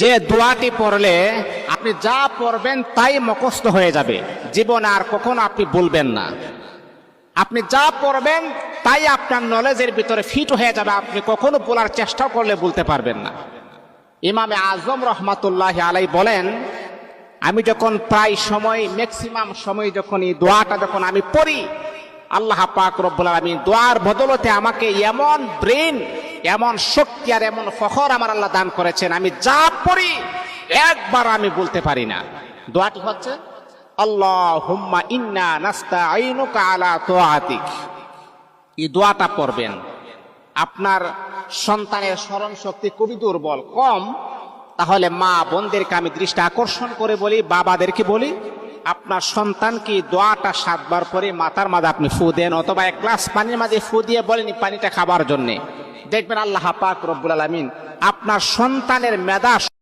যে দোয়াটি পড়লে আপনি যা পড়বেন তাই মুখস্থ হয়ে যাবে। জীবন আর কখনো আপনি বলবেন না। আপনি যা পড়বেন তাই আপনার নলেজের ভিতরে ফিট হয়ে যাবে। আপনি কখনো বলার চেষ্টা করলে বলতে পারবেন না। ইমামে আজম রহমাতুল্লাহ আলাই বলেন, আমি যখন প্রায় সময় ম্যাক্সিমাম সময় যখন এই দোয়াটা যখন আমি পড়ি, আল্লাহ পাক রব্বুল আলামিন দোয়ার বদলতে আমাকে এমন ব্রেন এমন শক্তি আর এমন ফখর আমার আল্লাহ দান করেছেন, আমি যা পড়ি, একবার আমি বলতে পারি না। দোয়াটি হচ্ছে আল্লাহ হুম্মা ইন্না নাস্তা আইনুকা আলা তোয়াতিক। এই দোয়াটা পড়বেন। আপনার সন্তানের স্মরণ শক্তি খুবই দুর্বল, কম। তাহলে মা বোনদেরকে আমি দৃষ্টি আকর্ষণ করে বলি, বাবাদেরকে বলি, আপনার সন্তানকে দোয়াটা সাতবার পরে মাথার মাঝে আপনি ফু দেন, অথবা এক গ্লাস পানির মাঝে ফু দিয়ে বলেন পানিটা খাবার জন্যে। দেখবেন আল্লাহ পাক রব্বুল আলমিন আপনার সন্তানের মেধা